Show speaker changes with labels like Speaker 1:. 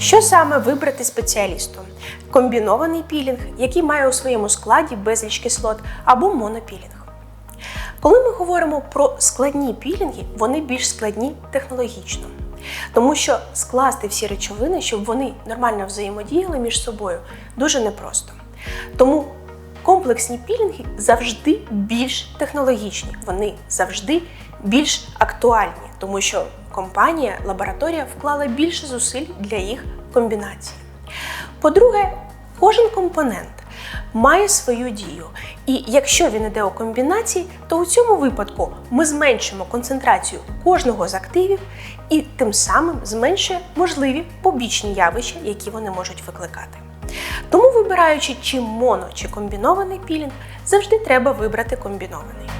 Speaker 1: Що саме вибрати спеціалісту? Комбінований пілінг, який має у своєму складі безліч кислот, або монопілінг. Коли ми говоримо про складні пілінги, вони більш складні технологічно. Тому що скласти всі речовини, щоб вони нормально взаємодіяли між собою, дуже непросто. Тому комплексні пілінги завжди більш технологічні, вони завжди більш актуальні, тому що компанія, лабораторія вклала більше зусиль для їх комбінації. По-друге, кожен компонент має свою дію. І якщо він іде у комбінації, то у цьому випадку ми зменшимо концентрацію кожного з активів і тим самим зменшує можливі побічні явища, які вони можуть викликати. Тому, вибираючи чи моно, чи комбінований пілінг, завжди треба вибрати комбінований.